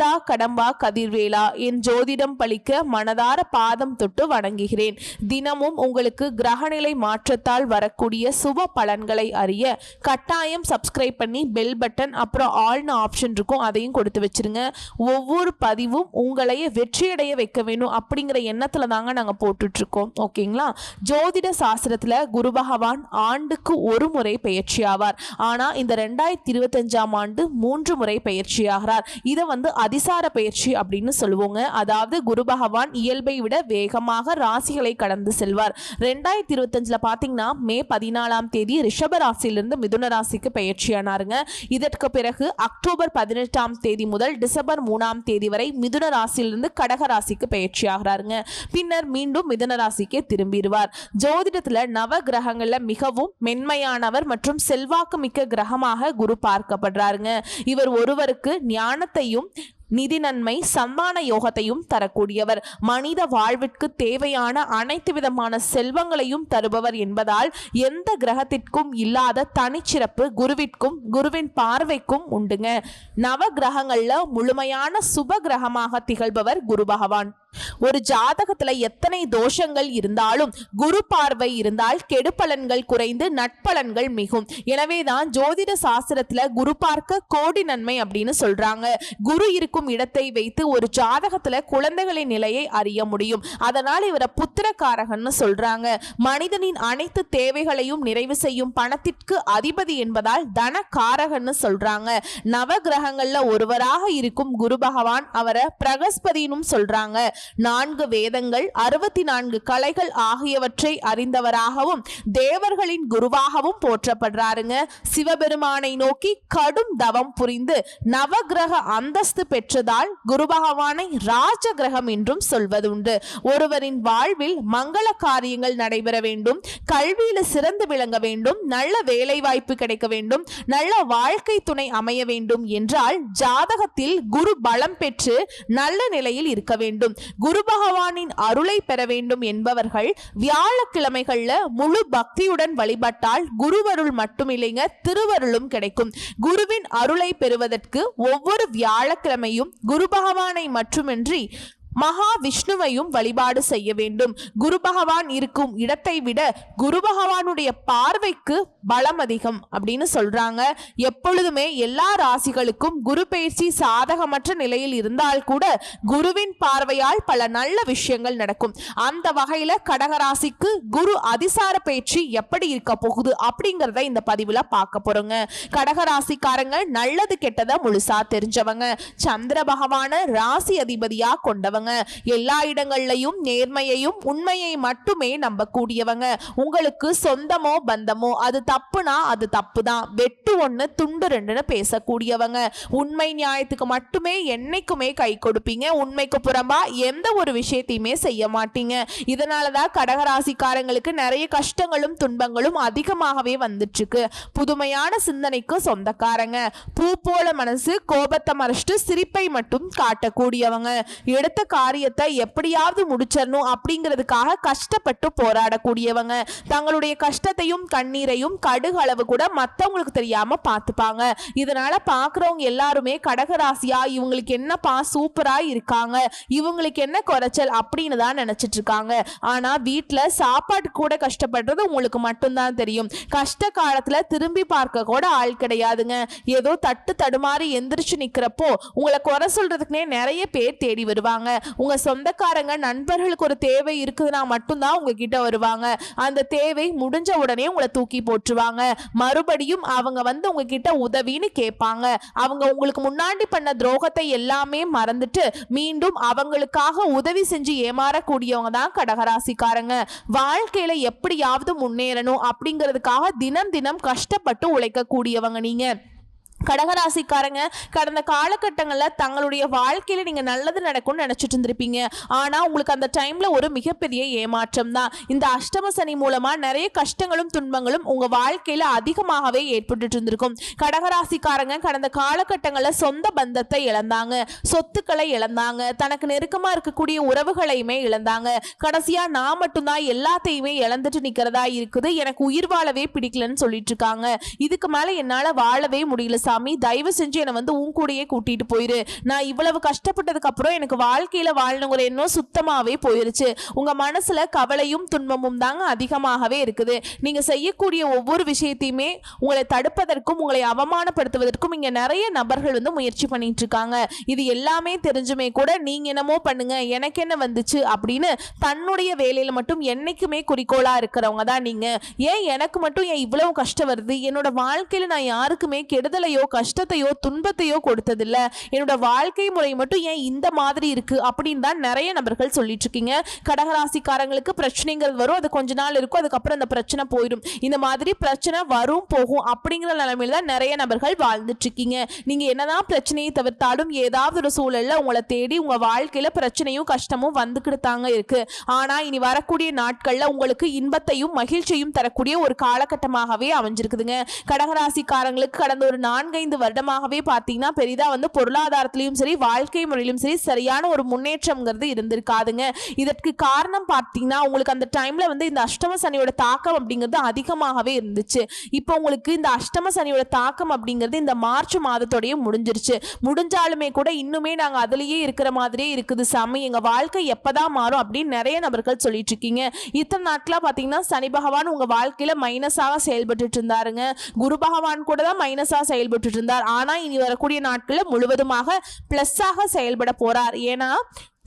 கடம்பா கதிர்வேலா என் ஜோதிடம் பழிக்க மனதார பாதம் தொட்டு வணங்குகிறேன். தினமும் உங்களுக்கு கிரகநிலை மாற்றத்தால் வரக்கூடிய சுப பலன்களை அறிய கட்டாயம் சப்ஸ்கிரைப் பண்ணி பெல் பட்டன் அப்புறம் ஆல்னு ஆப்ஷன் இருக்கும் அதையும் கொடுத்து வச்சிருங்க. ஒவ்வொரு பதிவும் உங்களையே வெற்றியடைய வைக்க வேணும் அப்படிங்கிற எண்ணத்துல தாங்க நாங்கள் போட்டுட்ருக்கோம். ஓகேங்களா? ஜோதிட சாஸ்திரத்தில் குரு பகவான் ஆண்டுக்கு ஒரு முறை பயிற்சியாவார் ஆவார். இந்த ரெண்டாயிரத்தி இருபத்தஞ்சாம் ஆண்டு மூன்று முறை பயிற்சியாகிறார் இதை வந்து அதிசார பயிற்சி அப்படின்னு சொல்லுவோங்க. அதாவது குரு பகவான் இயல்பை விட வேகமாக ராசிகளை கடந்து செல்வார். ரெண்டாயிரத்தி இருபத்தஞ்சில் பார்த்தீங்கன்னா மே பதினாலாம் தேதி ரிஷப ராசியிலிருந்து மிதுன ராசிக்கு பயிற்சியானாருங்க. இதற்கு பிறகு அக்டோபர் பதினெட்டாம் தேதி முதல் டிசம்பர் மூணாம் தேதி வரை மிதுன ராசியிலிருந்து கடக ராசிக்கு பயிற்சி ஆகிறாருங்க பின்னர் மீண்டும் மிதுன ராசிக்கே திரும்பிடுவார். ஜோதிடத்தில் நவ கிரகங்களில் மிகவும் மென்மையானவர் மற்றும் செல்வாக்கு மிக்க கிரகமாக குரு பார்க்கப்படுறாருங்க. இவர் ஒருவருக்கு ஞானத்தையும் நிதி நன்மை சம்மான யோகத்தையும் தரக்கூடியவர். மனித வாழ்விற்கு தேவையான அனைத்து விதமான செல்வங்களையும் தருபவர் என்பதால் எந்த கிரகத்திற்கும் இல்லாத தனிச்சிறப்பு குருவிற்கும் குருவின் பார்வைக்கும் உண்டுங்க. நவ கிரகங்கள்ல முழுமையான சுப கிரகமாக திகழ்பவர் குரு பகவான். ஒரு ஜாதகத்துல எத்தனை தோஷங்கள் இருந்தாலும் குரு பார்வை இருந்தால் கெடுபலன்கள் குறைந்து நட்பலன்கள் மிகும். எனவேதான் ஜோதிட சாஸ்திரத்துல குரு பார்க்க கோடி நன்மை அப்படின்னு சொல்றாங்க. குரு இருக்கும் இடத்தை வைத்து ஒரு ஜாதகத்துல குழந்தைகளின் நிலையை அறிய முடியும். அதனால் இவரை புத்திரக்காரகன்னு சொல்றாங்க. மனிதனின் அனைத்து தேவைகளையும் நிறைவு செய்யும் பணத்திற்கு அதிபதி என்பதால் தன காரகன்னு சொல்றாங்க. நவ கிரகங்கள்ல ஒருவராக இருக்கும் குரு பகவான் அவரை பிரகஸ்பதினும் சொல்றாங்க. நான்கு வேதங்கள் அறுபத்தி நான்கு கலைகள் ஆகியவற்றை அறிந்தவராகவும் தேவர்களின் குருவாகவும் போற்றப்படுறாருங்க. சிவபெருமானை நோக்கி கடும் தவம் புரிந்து நவகிரக அந்தஸ்து பெற்றதால் குரு பகவானை ராஜ கிரகம் என்றும் சொல்வதுண்டு. ஒருவரின் வாழ்வில் மங்கள காரியங்கள் நடைபெற வேண்டும் கல்வியில சிறந்து விளங்க வேண்டும் நல்ல வேலை வாய்ப்பு கிடைக்க வேண்டும் நல்ல வாழ்க்கை துணை அமைய வேண்டும் என்றால் ஜாதகத்தில் குரு பலம் பெற்று நல்ல நிலையில் இருக்க வேண்டும். குரு பகவானின் அருளை பெற வேண்டும் என்பவர்கள் வியாழக்கிழமைகள்ல முழு பக்தியுடன் வழிபட்டால் குருவருள் மட்டுமில்லைங்க திருவருளும் கிடைக்கும். குருவின் அருளை பெறுவதற்கு ஒவ்வொரு வியாழக்கிழமையும் குரு பகவானை மட்டுமின்றி மகா விஷ்ணுவையும் வழிபாடு செய்ய வேண்டும். குரு பகவான் இருக்கும் இடத்தை விட குரு பகவானுடைய பார்வைக்கு பலம் அதிகம் அப்படின்னு சொல்றாங்க. எப்பொழுதுமே எல்லா ராசிகளுக்கும் குரு பயிற்சி சாதகமற்ற நிலையில் இருந்தால் கூட குருவின் பார்வையால் பல நல்ல விஷயங்கள் நடக்கும். அந்த வகையில கடகராசிக்கு குரு அதிசார பயிற்சி எப்படி இருக்க போகுது அப்படிங்கிறத இந்த பதிவுல பார்க்க போறோங்க. கடகராசிக்காரங்க நல்லது கெட்டதை முழுசா தெரிஞ்சவங்க. சந்திர பகவான ராசி அதிபதியா கொண்டவங்க எல்லா இடங்கள்லையும் நேர்மையையும் உண்மையை மட்டுமே நம்பக்கூடியவங்க. உங்களுக்கு சொந்தமோ பந்தமோ அது தப்புனா அது தப்பு தான் வெட்டு ஒன்று துண்டு ரெண்டுன்னு பேசக்கூடியவங்க. உண்மை நியாயத்துக்கு மட்டுமே என்னைக்குமே கை கொடுப்பீங்க. உண்மைக்கு புறம்பா எந்த ஒரு விஷயத்தையுமே செய்ய மாட்டீங்க. இதனால தான் கடகராசிக்காரங்களுக்கு நிறைய கஷ்டங்களும் துன்பங்களும் அதிகமாகவே வந்துட்டுருக்கு. புதுமையான சிந்தனைக்கு சொந்தக்காரங்க. பூ போல மனசு கோபத்தை மறைச்சிட்டு சிரிப்பை மட்டும் காட்டக்கூடியவங்க. எடுத்த காரியத்தை எப்படியாவது முடிச்சிடணும் அப்படிங்கிறதுக்காக கஷ்டப்பட்டு போராடக்கூடியவங்க. தங்களுடைய கஷ்டத்தையும் கண்ணீரையும் கடுகளவு கூட மற்றவங்களுக்கு தெரியாம பார்த்துப்பாங்க. இதனால பார்க்குறவங்க எல்லாருமே கடகராசியா இவங்களுக்கு என்னப்பா சூப்பரா இருக்காங்க இவங்களுக்கு என்ன குறைச்சல் அப்படின்னு தான் நினைச்சிட்டு இருக்காங்க. ஆனா வீட்டுல சாப்பாட்டு கூட கஷ்டப்படுறது உங்களுக்கு மட்டும்தான் தெரியும். கஷ்ட காலத்துல திரும்பி பார்க்க கூட ஆள் கிடையாதுங்க. ஏதோ தட்டு தடுமாறி எந்திரிச்சு நிக்கிறப்போ உங்களை குறை சொல்றதுக்குனே நிறைய பேர் தேடி வருவாங்க. உங்க சொந்தக்காரங்க நண்பர்களுக்கு ஒரு தேவை இருக்குதுன்னா மட்டும்தான் உங்ககிட்ட வருவாங்க. அந்த தேவை முடிஞ்ச உடனே உங்களை தூக்கி போட்டுருவாங்க. மறுபடியும் அவங்க வந்து உங்ககிட்ட உதவின்னு கேட்பாங்க. அவங்க உங்களுக்கு முன்னாடி பண்ண துரோகத்தை எல்லாமே மறந்துட்டு மீண்டும் அவங்களுக்காக உதவி செஞ்சு ஏமாறக்கூடியவங்க தான் கடகராசிக்காரங்க. வாழ்க்கையில எப்படியாவது முன்னேறணும் அப்படிங்கிறதுக்காக தினம் தினம் கஷ்டப்பட்டு உழைக்கக்கூடியவங்க நீங்க. கடகராசிக்காரங்க கடந்த காலகட்டங்களில் தங்களுடைய வாழ்க்கையில் நீங்கள் நல்லது நடக்கும்னு நினச்சிட்டு இருந்திருப்பீங்க. ஆனால் உங்களுக்கு அந்த டைமில் ஒரு மிகப்பெரிய ஏமாற்றம் தான் இந்த அஷ்டம சனி மூலமாக நிறைய கஷ்டங்களும் துன்பங்களும் உங்கள் வாழ்க்கையில் அதிகமாகவே ஏற்பட்டுட்டு இருந்திருக்கும். கடகராசிக்காரங்க கடந்த காலகட்டங்களில் சொந்த பந்தத்தை இழந்தாங்க. சொத்துக்களை இழந்தாங்க. தனக்கு நெருக்கமாக இருக்கக்கூடிய உறவுகளையுமே இழந்தாங்க. கடைசியாக நான் மட்டும்தான் எல்லாத்தையுமே இழந்துட்டு நிற்கிறதா இருக்குது. எனக்கு உயிர் வாழவே பிடிக்கலன்னு சொல்லிட்டு இருக்காங்க. இதுக்கு மேலே என்னால் வாழவே முடியல சாமி தயவு செஞ்சு என்னை வந்து உன் கூடயே கூட்டிட்டு போயிரு. நான் இவ்வளவு கஷ்டப்பட்டதுக்கு அப்புறம் எனக்கு வாழ்க்கையில வாழணுங்கிற எண்ணம் சுத்தமாவே போயிருச்சு. உங்க மனசுல கவலையும் துன்பமும் தாங்க அதிகமாகவே இருக்குது. நீங்க செய்யக்கூடிய ஒவ்வொரு விஷயத்தையுமே உங்களை தடுப்பதற்கும் உங்களை அவமானப்படுத்துவதற்கும் இங்க நிறைய நபர்கள் வந்து முயற்சி பண்ணிட்டு இருக்காங்க. இது எல்லாமே தெரிஞ்சுமே கூட நீங்க என்னமோ பண்ணுங்க எனக்கு என்ன வந்துச்சு அப்படின்னு தன்னுடைய வேலையில மட்டும் என்னைக்குமே குறிக்கோளா இருக்கிறவங்க தான் நீங்க. ஏன் எனக்கு மட்டும் ஏன் இவ்வளவு கஷ்டம் வருது? என்னோட வாழ்க்கையில நான் யாருக்குமே கெடுதலையோ கஷ்டத்தையோ துன்பத்தையோ கொடுத்ததில்ல. என்னோட வாழ்க்கை முறை மட்டும் ஏன் இந்த மாதிரி இருக்கு அப்படின்னு தான் நிறைய நபர்கள் சொல்லிட்டு இருக்கீங்க. கடகராசிக்காரங்களுக்கு பிரச்சனைகள் வரும். அது கொஞ்ச நாள் இருக்கும். அதுக்கப்புறம் அந்த பிரச்சனை போயிடும். இந்த மாதிரி பிரச்சனை வரும் போகும் அப்படிங்கிற நிலைமையில தான் நிறைய நபர்கள் வாழ்ந்துட்டு இருக்கீங்க. நீங்க என்னதான் பிரச்சனையை தவிர்த்தாலும் ஏதாவது ஒரு சூழல்ல உங்களை தேடி உங்க வாழ்க்கையில பிரச்சனையும் கஷ்டமும் வந்துக்கிட்டு தாங்க இருக்கு. ஆனா இனி வரக்கூடிய நாட்கள்ல உங்களுக்கு இன்பத்தையும் மகிழ்ச்சியும் தரக்கூடிய ஒரு காலகட்டமாகவே அமைஞ்சிருக்குதுங்க. கடகராசிக்காரங்களுக்கு கடந்த ஒரு நான்கு நான்கைந்து வருடமாகவே பார்த்தீங்கன்னா பெரிதா வந்து பொருளாதாரத்திலையும் சரி வாழ்க்கை முறையிலும் சரி சரியான ஒரு முன்னேற்றம்ங்கிறது இருந்திருக்காதுங்க. இதற்கு காரணம் பார்த்தீங்கன்னா உங்களுக்கு அந்த டைம்ல வந்து இந்த அஷ்டம சனியோட தாக்கம் அப்படிங்கிறது அதிகமாகவே இருந்துச்சு. இப்போ உங்களுக்கு இந்த அஷ்டம சனியோட தாக்கம் அப்படிங்கிறது இந்த மார்ச் மாதத்தோடயே முடிஞ்சிருச்சு. முடிஞ்சாலுமே கூட இன்னுமே நாங்கள் அதுலேயே இருக்கிற மாதிரியே இருக்குது சாமி. எங்கள் வாழ்க்கை எப்போதான் மாறும் அப்படின்னு நிறைய நபர்கள் சொல்லிட்டு இருக்கீங்க இத்தனை நாட்களாக பார்த்தீங்கன்னா சனி பகவான் உங்கள் வாழ்க்கையில் மைனஸாக செயல்பட்டுட்டு இருந்தாருங்க. குரு பகவான் கூட தான் மைனஸாக செயல்பட்டு செயல்பட்டுட்டு இருந்தார் ஆனா இனி வரக்கூடிய நாட்கள்ல முழுவதுமாக பிளஸ்ஸாக செயல்பட போறார். ஏன்னா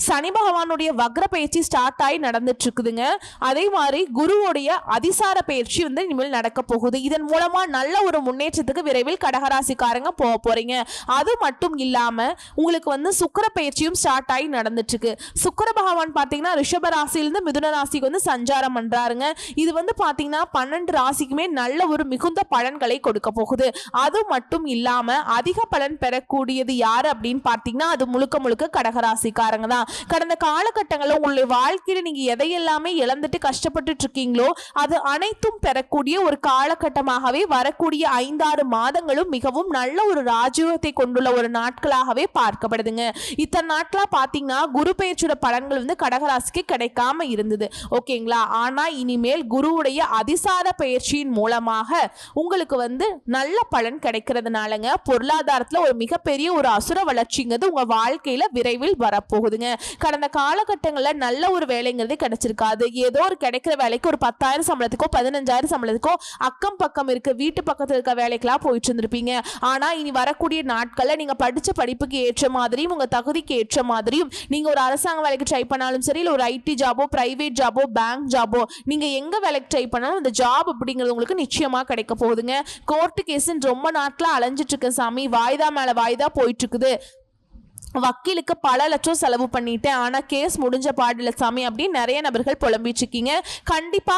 சனி பகவானுடைய வக்ர பயிற்சி ஸ்டார்ட் ஆகி நடந்துட்டு இருக்குதுங்க அதே மாதிரி குருவுடைய அதிசார பயிற்சி வந்து இனிமேல் நடக்க போகுது. இதன் மூலமா நல்ல ஒரு முன்னேற்றத்துக்கு விரைவில் கடகராசிக்காரங்க போக போறீங்க. அது மட்டும் இல்லாம உங்களுக்கு வந்து சுக்கிர பயிற்சியும் ஸ்டார்ட் ஆகி நடந்துட்டு இருக்கு சுக்கிர பகவான் பாத்தீங்கன்னா ரிஷப ராசியிலிருந்து மிதுன ராசிக்கு வந்து சஞ்சாரம் பண்றாருங்க. இது வந்து பாத்தீங்கன்னா பன்னெண்டு ராசிக்குமே நல்ல ஒரு மிகுந்த பலன்களை கொடுக்க போகுது. அது மட்டும் இல்லாம அதிக பலன் பெறக்கூடியது யாரு அப்படின்னு பார்த்தீங்கன்னா அது முழுக்க முழுக்க கடகராசிக்காரங்க தான். கடந்த காலகட்டங்களில் உங்களுடைய வாழ்க்கையில் நீங்கள் எதையெல்லாமே இழந்துட்டு கஷ்டப்பட்டு இருக்கீங்களோ அது அனைத்தும் பெறக்கூடிய ஒரு காலகட்டமாகவே வரக்கூடிய ஐந்தாறு மாதங்களும் மிகவும் நல்ல ஒரு ராஜீவத்தை கொண்டுள்ள ஒரு நாட்களாகவே பார்க்கப்படுதுங்க. இத்தனை நாட்களாக பார்த்தீங்கன்னா குரு பயிற்சியோட பலன்கள் வந்து கடகராசிக்கு கிடைக்காம இருந்தது. ஓகேங்களா? ஆனால் இனிமேல் குருவுடைய அதிசார பயிற்சியின் மூலமாக உங்களுக்கு வந்து நல்ல பலன் கிடைக்கிறதுனாலங்க பொருளாதாரத்தில் ஒரு மிகப்பெரிய ஒரு அசுர வளர்ச்சிங்கிறது உங்கள் வாழ்க்கையில் விரைவில் வரப்போகுதுங்க. கடந்த காலகட்டங்களில் நல்ல ஒரு வேலைங்கிறது கிடைச்சிருக்காது ஏதோ ஒரு கிடைக்கிற வேலைக்கு ஒரு பத்தாயிரம் சம்பளத்துக்கோ பதினஞ்சாயிரம் சம்பளத்துக்கோ அக்கம் பக்கம் இருக்க வீட்டு பக்கத்தில் இருக்க வேலைக்கெல்லாம் போயிட்டு இருந்திருப்பீங்க. ஆனால் இனி வரக்கூடிய நாட்களில் நீங்கள் படித்த படிப்புக்கு ஏற்ற மாதிரியும் உங்கள் தகுதிக்கு ஏற்ற மாதிரியும் நீங்கள் ஒரு அரசாங்க வேலைக்கு ட்ரை பண்ணாலும் சரி இல்லை ஒரு ஐடி ஜாபோ ப்ரைவேட் ஜாபோ பேங்க் ஜாபோ நீங்கள் எங்கே வேலைக்கு ட்ரை பண்ணாலும் அந்த ஜாப் அப்படிங்கிறது உங்களுக்கு நிச்சயமாக கிடைக்க போகுதுங்க. கோர்ட்டு கேஸுன்னு ரொம்ப நாட்டில் அலைஞ்சிட்டு இருக்கேன் சாமி. வாய்தா மேலே வாய்தா போயிட்டு இருக்குது. வக்கீலுக்கு பல லட்சம் செலவு பண்ணிட்டேன். ஆனால் கேஸ் முடிஞ்ச பாடில்ல சாமி அப்படின்னு நிறைய நபர்கள் புலம்பிட்டு இருக்கீங்க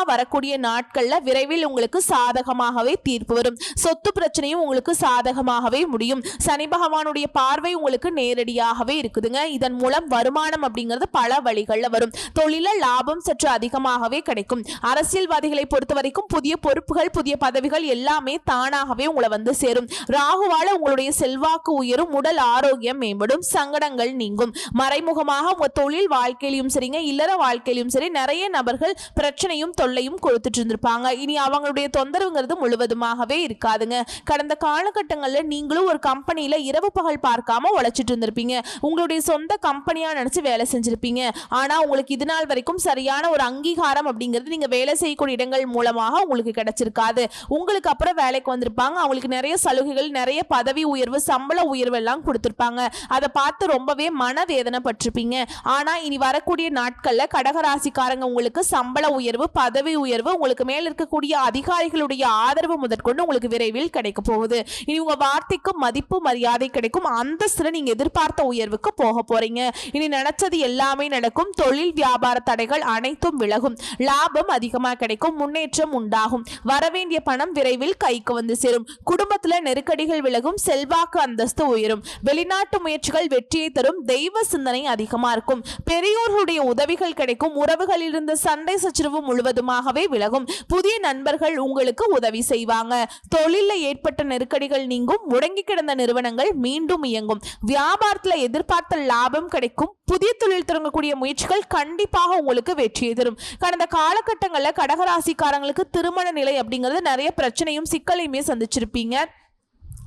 வரக்கூடிய நாட்களில் விரைவில் உங்களுக்கு சாதகமாகவே தீர்ப்பு வரும். சொத்து பிரச்சனையும் உங்களுக்கு சாதகமாகவே முடியும். சனி பகவானுடைய பார்வை உங்களுக்கு நேரடியாகவே இருக்குதுங்க. இதன் மூலம் வருமானம் அப்படிங்கிறது பல வழிகளில் வரும். தொழில லாபம் சற்று அதிகமாகவே கிடைக்கும். அரசியல்வாதிகளை பொறுத்த வரைக்கும் புதிய பொறுப்புகள் புதிய பதவிகள் எல்லாமே தானாகவே உங்களை வந்து சேரும். ராகுவால உங்களுடைய செல்வாக்கு உயரும் உடல் ஆரோக்கியம் மேம்படும். சங்கடங்கள் நீங்கும். மறைமுகமாக உங்க தொழில் வாழ்க்கையிலும் சரிங்க இல்லற வாழ்க்கையிலும் சரி நிறைய நபர்கள் பிரச்சனையும் தொல்லையும் கொடுத்துட்டு இருந்திருப்பாங்க. இனி அவங்களுடைய தொந்தரவுங்கிறது முழுவதுமாகவே இருக்காதுங்க. கடந்த காலகட்டங்களில் நீங்களும் ஒரு கம்பெனியில இரவு பகல் பார்க்காம உழைச்சிட்டு இருந்திருப்பீங்க. உங்களுடைய சொந்த கம்பெனியா நினைச்சு வேலை செஞ்சிருப்பீங்க. ஆனா உங்களுக்கு இது நாள் வரைக்கும் சரியான ஒரு அங்கீகாரம் அப்படிங்கிறது நீங்க வேலை செய்யக்கூடிய இடங்கள் மூலமாக உங்களுக்கு கிடைச்சிருக்காது. உங்களுக்கு அப்புறம் வேலைக்கு வந்திருப்பாங்க. அவங்களுக்கு நிறைய சலுகைகள் நிறைய பதவி உயர்வு சம்பள உயர்வு எல்லாம் கொடுத்திருப்பாங்க. அதை பார்த்து பார்த்து ரொம்பவே மனவேதனைப்பட்டிருப்பீங்க. ஆனா இனி வரக்கூடிய நாட்கள்ல கடகராசிக்காரங்க உங்களுக்கு சம்பள உயர்வு பதவி உயர்வு உங்களுக்கு மேல இருக்கக்கூடிய அதிகாரிகளுடைய ஆதரவு முதற்கொண்டு உங்களுக்கு விரைவில் கிடைக்க போகுது. இனி உங்க வார்த்தைக்கு மதிப்பு மரியாதை கிடைக்கும். அந்தஸ்துல நீங்க எதிர்பார்த்த உயர்வுக்கு போக போறீங்க. இனி நினைச்சது எல்லாமே நடக்கும். தொழில் வியாபார தடைகள் அனைத்தும் விலகும். லாபம் அதிகமா கிடைக்கும். முன்னேற்றம் உண்டாகும். வரவேண்டிய பணம் விரைவில் கைக்கு வந்து சேரும். குடும்பத்துல நெருக்கடிகள் விலகும். செல்வாக்கு அந்தஸ்து உயரும். வெளிநாட்டு முயற்சிகள் வெற்றியை தரும் தெய்வ சிந்தனை அதிகமா இருக்கும். பெரியோர்களுடைய உதவிகள் கிடைக்கும். உறவுகளில் இருந்த சண்டை சச்சரவு முழுவதுமாகவே விலகும். புதிய நண்பர்கள் உங்களுக்கு உதவி செய்வாங்க. தொழில ஏற்பட்ட நெருக்கடிகள் நீங்கும். முடங்கி கிடந்த நிறுவனங்கள் மீண்டும் இயங்கும். வியாபாரத்துல எதிர்பார்த்த லாபம் கிடைக்கும். புதிய தொழில் தொடங்கக்கூடிய முயற்சிகள் கண்டிப்பாக உங்களுக்கு வெற்றியை தரும். கடந்த காலகட்டங்களில் கடகராசிக்காரங்களுக்கு திருமண நிலை அப்படிங்கிறது நிறைய பிரச்சனையும் சிக்கலையுமே சந்திச்சிருப்பீங்க.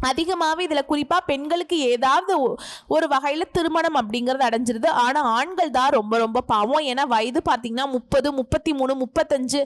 அதிகமாகவே இதில் குறிப்பாக பெண்களுக்கு ஏதாவது ஒரு வகையில் திருமணம் அப்படிங்கிறது அடைஞ்சிருது. ஆனால் ஆண்கள் தான் ரொம்ப ரொம்ப பாவம். ஏன்னா வயது பார்த்திங்கன்னா முப்பது முப்பத்தி மூணு முப்பத்தஞ்சு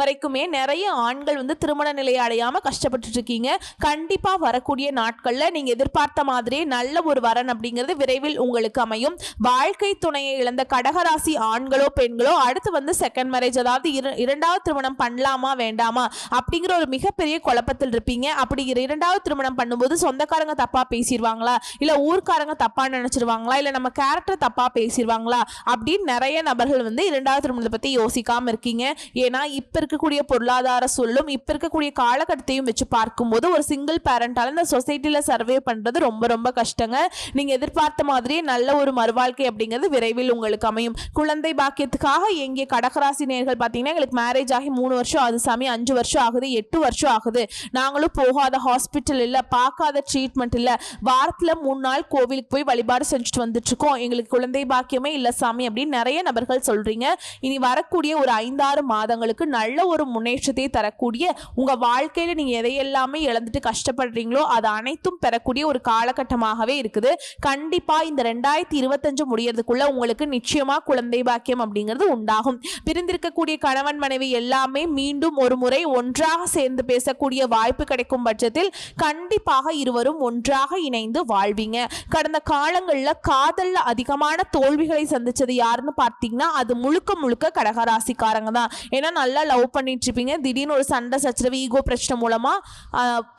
வரைக்குமே நிறைய ஆண்கள் வந்து திருமண நிலையை அடையாமல் கஷ்டப்பட்டு இருக்கீங்க கண்டிப்பாக வரக்கூடிய நாட்களில் நீங்கள் எதிர்பார்த்த மாதிரியே நல்ல ஒரு வரன் அப்படிங்கிறது விரைவில் உங்களுக்கு அமையும். வாழ்க்கை துணையை இழந்த கடகராசி ஆண்களோ பெண்களோ அடுத்து வந்து செகண்ட் மேரேஜ் அதாவது இரண்டாவது திருமணம் பண்ணலாமா வேண்டாமா அப்படிங்கிற ஒரு மிகப்பெரிய குழப்பத்தில் இருப்பீங்க. அப்படி இரண்டாவது திருமணம் பண்ணும்போது சொந்தக்காரங்க தப்பா பேசிடுவாங்களா இல்ல ஊர்க்காரங்க தப்பா நினைச்சிருவாங்களா? இல்ல நம்ம கேரக்டர் தப்பா பேசிடுவாங்களா அப்படின்னு நிறைய நபர்கள் வந்து இரண்டாவது திருமணத்தை பத்தி யோசிக்காம இருக்கீங்க. ஏன்னா இப்ப இருக்கக்கூடிய பொருளாதார சூழலும் இப்போ இருக்கக்கூடிய காலகட்டத்தையும் வச்சு பார்க்கும்போது ஒரு சிங்கிள் பேரண்டால் இந்த சொசைட்டியில் சர்வே பண்ணுறது ரொம்ப ரொம்ப கஷ்டங்க. நீங்கள் எதிர்பார்த்த மாதிரியே நல்ல ஒரு மறுவாழ்க்கை அப்படிங்கிறது விரைவில் உங்களுக்கு அமையும். குழந்தை பாக்கியத்துக்காக எங்கே கடகராசி நேர்கள் பார்த்தீங்கன்னா எங்களுக்கு மேரேஜ் ஆகி மூணு வருஷம் ஆகுது சாமி அஞ்சு வருஷம் ஆகுது எட்டு வருஷம் ஆகுது. நாங்களும் போகாத ஹாஸ்பிட்டல் இல்லை பார்க்காத ட்ரீட்மெண்ட் இல்லை. வாரத்தில் மூணு நாள் கோவிலுக்கு போய் வழிபாடு செஞ்சுட்டு வந்துட்டு இருக்கோம் எங்களுக்கு குழந்தை பாக்கியமே இல்லை சாமி அப்படின்னு நிறைய நபர்கள் சொல்றீங்க. இனி வரக்கூடிய ஒரு ஐந்தாறு மாதங்களுக்கு நல்ல ஒரு முன்னேற்றத்தை தரக்கூடிய உங்க வாழ்க்கையில நீங்க எதையெல்லாமே இழந்துட்டு கஷ்டப்படுறீங்களோ அது அனைத்தும் பெறக்கூடிய ஒரு காலகட்டமாகவே இருக்குது. கண்டிப்பா இந்த ரெண்டாயிரத்தி இருபத்தஞ்சு முடியறதுக்குள்ள உங்களுக்கு நிச்சயமா குழந்தை பாக்கியம் அப்படிங்கிறது உண்டாகும். பிரிந்திருக்கக்கூடிய கணவன் மனைவி எல்லாமே மீண்டும் ஒரு முறை ஒன்றாக சேர்ந்து பேசக்கூடிய வாய்ப்பு கிடைக்கும் பட்சத்தில் கண்டிப்பாக இருவரும் ஒன்றாக இணைந்து வாழ்வீங்க. கடந்த காலங்கள்ல காதல்ல அதிகமான தோல்விகளை சந்திச்சது யாருன்னு பார்த்தீங்கன்னா அது முழுக்க முழுக்க கடகராசிக்காரங்க தான். ஏன்னா நல்லா லவ் பண்ணிட்டு இருப்பீங்க திடீர்னு ஒரு சண்டை சச்சரவு ஈகோ பிரச்சனை மூலமா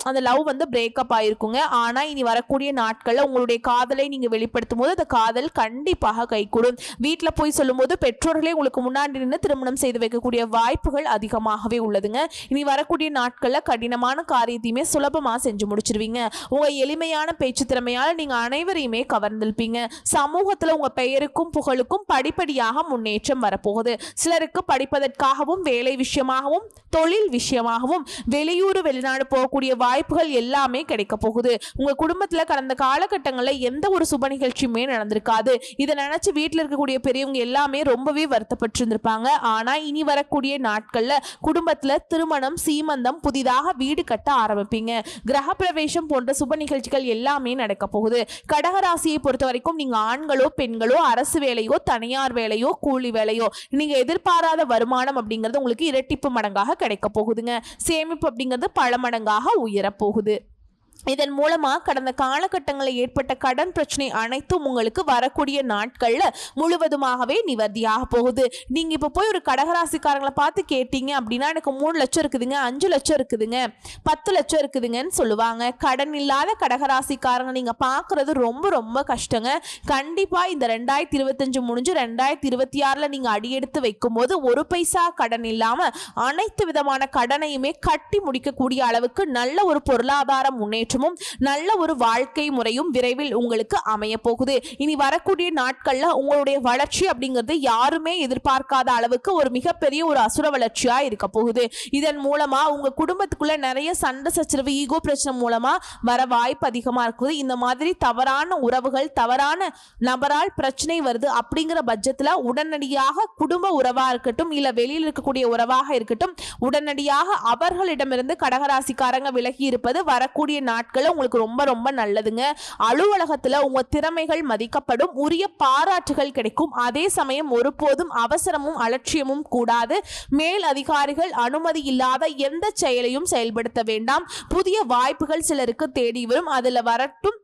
அந்த லவ் வந்து பிரேக்கப் ஆயிருக்குங்க. ஆனா இனி வரக்கூடிய நாட்கள்ல உங்களுடைய காதலை நீங்க வெளிப்படுத்தும் போது அந்த காதல் கண்டிப்பாக கைகூடும். வீட்டில் போய் சொல்லும்போது பெற்றோர்களே உங்களுக்கு முன்னாடி நின்று திருமணம் செய்து வைக்கக்கூடிய வாய்ப்புகள் அதிகமாகவே உள்ளதுங்க. இனி வரக்கூடிய நாட்கள்ல கடினமான காரியத்தையுமே சுலபமா செஞ்சு முடிச்சிருவீங்க. உங்க எளிமையான பேச்சு திறமையால் நீங்க அனைவரையுமே கவர்ந்திருப்பீங்க சமூகத்துல உங்க பெயருக்கும் புகழுக்கும் படிப்படியாக முன்னேற்றம் வரப்போகுது. சிலருக்கு படிப்பதற்காகவும் வேலை விஷயமாகவும் தொழில் விஷயமாகவும் வெளியூர் வெளிநாடு போகக்கூடிய வாய்ப்புகள் எல்லாமே கிடைக்க போகுது. உங்க குடும்பத்துல கடந்த காலகட்டங்களில் எந்த ஒரு சுப நிகழ்ச்சியுமே நடந்திருக்காது. இதை நினைச்சு வீட்டில் இருக்கக்கூடிய பெரியவங்க எல்லாமே ரொம்பவே வருத்தப்பட்டு இருந்திருப்பாங்க ஆனா இனி வரக்கூடிய நாட்கள்ல குடும்பத்துல திருமணம் சீமந்தம் புதிதாக வீடு கட்ட ஆரம்பிப்பீங்க. கிரகப்பிரவேசம் போன்ற சுப நிகழ்ச்சிகள் எல்லாமே நடக்க போகுது. கடகராசியை பொறுத்த வரைக்கும் நீங்க ஆண்களோ பெண்களோ அரசு வேலையோ தனியார் வேலையோ கூலி வேலையோ நீங்க எதிர்பாராத வருமானம் அப்படிங்கிறது உங்களுக்கு இரட்டிப்பு மடங்காக கிடைக்க போகுதுங்க. சேமிப்பு அப்படிங்கிறது பல மடங்காக உயரப் போகுது. இதன் மூலமா கடந்த காலகட்டங்களில் ஏற்பட்ட கடன் பிரச்சனை அனைத்தும் உங்களுக்கு வரக்கூடிய நாட்கள்ல முழுவதுமாகவே நிவர்த்தியாக போகுது. நீங்க இப்ப போய் ஒரு கடகராசிக்காரங்களை பார்த்து கேட்டீங்க அப்படின்னா எனக்கு மூணு லட்சம் இருக்குதுங்க அஞ்சு லட்சம் இருக்குதுங்க பத்து லட்சம் இருக்குதுங்கன்னு சொல்லுவாங்க. கடன் இல்லாத கடகராசிக்காரங்க நீங்க பாக்குறது ரொம்ப ரொம்ப கஷ்டங்க. கண்டிப்பா இந்த ரெண்டாயிரத்தி இருபத்தஞ்சு முடிஞ்சு ரெண்டாயிரத்தி இருபத்தி ஆறுல நீங்க அடியெடுத்து வைக்கும்போது ஒரு பைசா கடன் இல்லாம அனைத்து விதமான கடனையுமே கட்டி முடிக்கக்கூடிய அளவுக்கு நல்ல ஒரு பொருளாதார முன்னேற்றமும் நல்ல ஒரு வாழ்க்கை முறையும் விரைவில் உங்களுக்கு அமைய போகுது இனி வரக்கூடிய நாட்கள்ல உங்களுடைய வளர்ச்சி அப்படிங்கிறது யாருமே எதிர்பார்க்காத அளவுக்கு ஒரு மிகப்பெரிய ஒரு அசுர வளர்ச்சியா இருக்க போகுது. இதன் மூலமா உங்க குடும்பத்துக்குள்ள நிறைய சண்டை சச்சரவு ஈகோ பிரச்சனை மூலமா வர வாய்ப்பு அதிகமா இருக்குது. இந்த மாதிரி தவறான உறவுகள் தவறான நபரால் பிரச்சனை வருது அப்படிங்கிற பட்சத்துல உடனடியாக குடும்ப உறவா இருக்கட்டும் இல்ல வெளியில் இருக்கக்கூடிய உறவாக இருக்கட்டும் உடனடியாக அவர்களிடமிருந்து கடகராசிக்காரங்க விலகி இருப்பது வரக்கூடிய நாட்கள் உங்களுக்கு ரொம்ப ரொம்ப நல்லதுங்க. அலுவலகத்தில் உங்கள் திறமைகள் மதிக்கப்படும். உரிய பாராட்டுகள் கிடைக்கும். அதே சமயம் ஒருபோதும் அவசரமும் அலட்சியமும் கூடாது. மேல் அதிகாரிகள் அனுமதி இல்லாத எந்த செயலையும் செயல்படுத்த வேண்டாம். புதிய வாய்ப்புகள் சிலருக்கு தேடி வரும். அதில் வரட்டும்.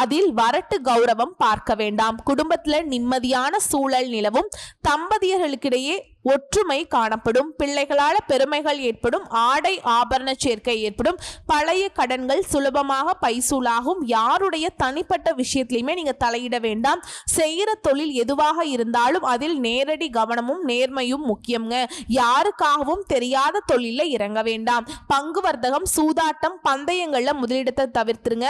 அதில் வரட்டு கௌரவம் பார்க்க வேண்டாம். குடும்பத்தில் நிம்மதியான சூழல் நிலவும். தம்பதியர்களுக்கிடையே ஒற்றுமை காணப்படும் பிள்ளைகளால் பெருமைகள் ஏற்படும் ஆடை ஆபரண சேர்க்கை ஏற்படும் பழைய கடன்கள் சுலபமாக பைசூலாகும். யாருடைய தனிப்பட்ட விஷயத்திலையுமே நீங்கள் தலையிட வேண்டாம். செய்கிற தொழில் எதுவாக இருந்தாலும் அதில் நேரடி கவனமும் நேர்மையும் முக்கியங்க. யாருக்காகவும் தெரியாத தொழிலில் இறங்க வேண்டாம். பங்கு வர்த்தகம் சூதாட்டம் பந்தயங்களில் முதலிடத்தை தவிர்த்துருங்க.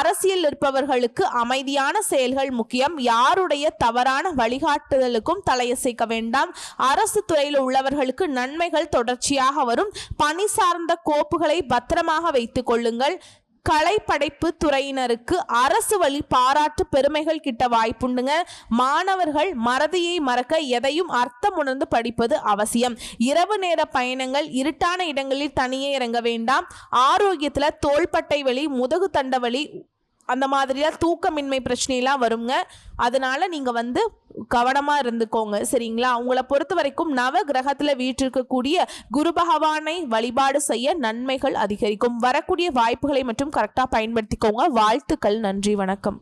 அரசியல் இருப்பவர்களுக்கு அமைதியான செயல்கள் முக்கியம். யாருடைய தவறான வழிகாட்டுதலுக்கும் தலையசைக்க வேண்டாம். அரசு துறையில் உள்ளவர்களுக்கு நன்மைகள் தொடர்ச்சியாக வரும். பணி சார்ந்த கோப்புகளை பத்திரமாக வைத்துக் கொள்ளுங்கள். கலைப்படைப்பு துறையினருக்கு அரசு வழி பாராட்டு பெருமைகள் கிட்ட வாய்ப்புண்டுங்க. மாணவர்கள் மறதியை மறக்க எதையும் அர்த்தம் உணர்ந்து படிப்பது அவசியம். இரவு நேர பயணங்கள் இருட்டான இடங்களில் தனியே இறங்க வேண்டாம். ஆரோக்கியத்தில் தோள்பட்டை வலி முதுகு தண்டவலி அந்த மாதிரிலாம் தூக்கமின்மை பிரச்சனையெல்லாம் வருங்க. அதனால நீங்கள் வந்து கவனமாக இருந்துக்கோங்க. சரிங்களா? அவங்கள பொறுத்த வரைக்கும் நவ கிரகத்தில் வீற்றிருக்கக்கூடிய குரு பகவானை வழிபாடு செய்ய நன்மைகள் அதிகரிக்கும். வரக்கூடிய வாய்ப்புகளை மட்டும் கரெக்டாக பயன்படுத்திக்கோங்க. வாழ்த்துக்கள். நன்றி. வணக்கம்.